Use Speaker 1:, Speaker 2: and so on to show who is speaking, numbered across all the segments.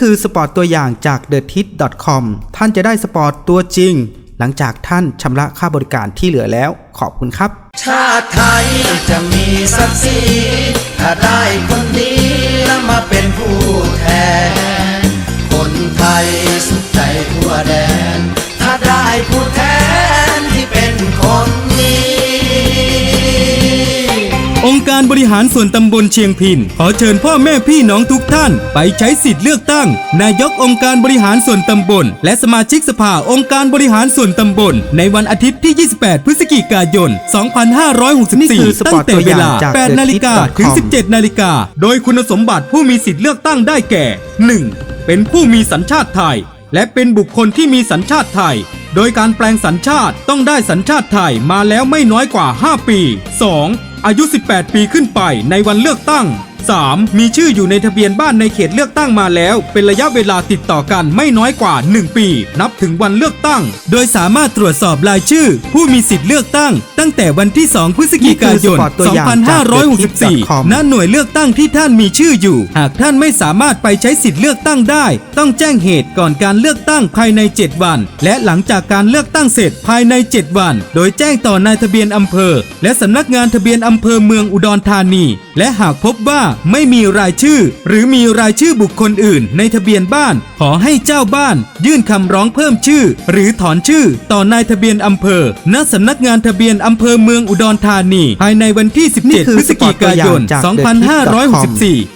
Speaker 1: คือสปอร์ตตัวอย่างจาก t h e t i t c o m ท่านจะได้สปอร์ตตัวจริง หลังจากท่านชำระค่าบริการที่เหลือแล้ว ขอบคุณครับ
Speaker 2: ชาติไทยจะมีศักดิ์ศรีถ้าได้คนดีแล้วมาเป็นผู้แทน คนไทยสุขใจทั่วแดน
Speaker 3: การบริหารส่วนตำบลเชียงพิน ขอเชิญพ่อแม่พี่น้องทุกท่าน ไปใช้สิทธิ์เลือกตั้ง นายกองค์การบริหารส่วนตำบล และสมาชิกสภาองค์การบริหารส่วนตำบล ในวันอาทิตย์ที่ 28 พฤศจิกายน
Speaker 1: นี่คือ
Speaker 3: 2564
Speaker 1: สป
Speaker 3: ตั้
Speaker 1: อร์
Speaker 3: ง
Speaker 1: ต
Speaker 3: แต่
Speaker 1: ตัว
Speaker 3: เว
Speaker 1: อย่าง
Speaker 3: ลา
Speaker 1: จาก
Speaker 3: 8นาฬิกา
Speaker 1: thethit.com
Speaker 3: ถึง 17 นาฬิกา โดยคุณสมบัติผู้มีสิทธิ์เลือกตั้งได้แก่ 1. เป็นผู้มีสัญชาติไทย และเป็นบุคคลที่มีสัญชาติไทยโดยการแปลงสัญชาติต้องได้สัญชาติไทยมาแล้วไม่น้อยกว่า 5 ปี 2. อายุ 18 ปีขึ้นไปในวันเลือกตั้ง 3. มีชื่ออยู่ในทะเบียนบ้านในเขตเลือกตั้งมาแล้ว เป็นระยะเวลาติดต่อกันไม่น้อยกว่า 1 ปี นับถึงวันเลือกตั้ง โดยสามารถตรวจสอบรายชื่อ ผู้มีสิทธิ์เลือกตั้ง ตั้งแต่วันที่ 2 พฤศจิกายน
Speaker 1: นี่คือสปอร์ตตัวอย่างจาก thethit.com
Speaker 3: 2564 ณ หน่วยเลือกตั้งที่ท่านมีชื่ออยู่ หากท่านไม่สามารถไปใช้สิทธิ์เลือกตั้งได้ ต้องแจ้งเหตุก่อนการเลือกตั้งภายใน 7 วัน และหลังจากการเลือกตั้งเสร็จภายใน 7 วัน โดยแจ้งต่อนายทะเบียนอำเภอ และสำนักงานทะเบียนอำเภอเมืองอุดรธานี และหากพบว่าไม่มีรายชื่อ หรือมีรายชื่อบุคคลอื่นในทะเบียนบ้าน ขอให้เจ้าบ้าน ยื่นคำร้องเพิ่มชื่อ หรือถอนชื่อ ต่อนายทะเบียนอำเภอ ณสำนักงานทะเบียนอำเภอเมืองอุดรธานี ภายในวันที่
Speaker 1: นี่
Speaker 3: 17
Speaker 1: คือ
Speaker 3: พฤศจิกายน
Speaker 1: สปอร์ตตัวอย่างจาก thethit.com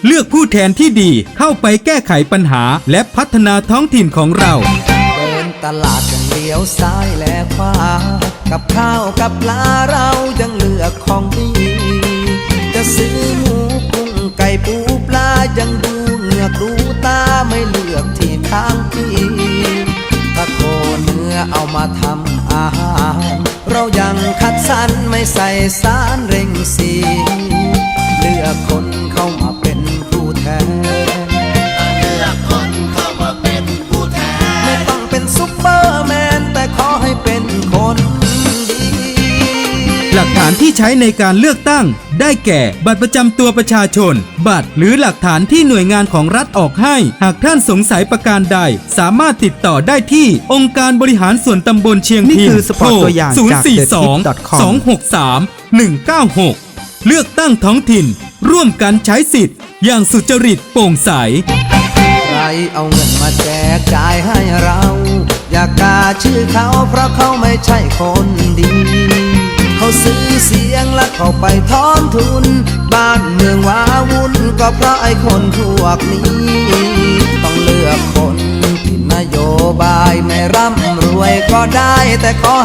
Speaker 3: 2564 เลือกผู้แทนที่ดีเข้าไปแก้ไขปัญหา และพัฒนาท้องถิ่นของเรา
Speaker 2: เดินตลาดยังเลี้ยวซ้ายและขวากับข้าวกับปลาเรายังเลือกของดี จะซื้อหมู เอามาทำอาหาร เรายังคัดสรรไม่ใส่สารเร่งสี เลือกคนา
Speaker 3: นที่ใช้ในการเลือกตั้ง ได้แก่ บัตรประจำตัวประชาชน บัตรหรือหลักฐานที่หน่วยงานของรัฐออกให้ หากท่านสงสัยประการใด สามารถติดต่อได้ที่องค์การบริหารส่วนตำบลเชียง
Speaker 1: นี่
Speaker 3: พิน
Speaker 1: คือสปอร์ตตัวอย่างจาก
Speaker 3: 042 263 196 เลือกตั้งท้องถิ่น ร่วมกันใช้สิทธิ์ อย่างสุจริตโปร่งใส
Speaker 2: ใครเอาเงินมาแจกจ่ายให้เรา อย่ากาชื่อเขาเพราะเขาไม่ใช่คนดี เขาซื้อเสียงและเขาไปทอนทุน บ้านเมืองว้าวุ่นก็เพราะไอ้คนพวกนี้ ต้องเลือกคนที่นโยบายไม่ร่ำรวยก็ได้แต่ขอ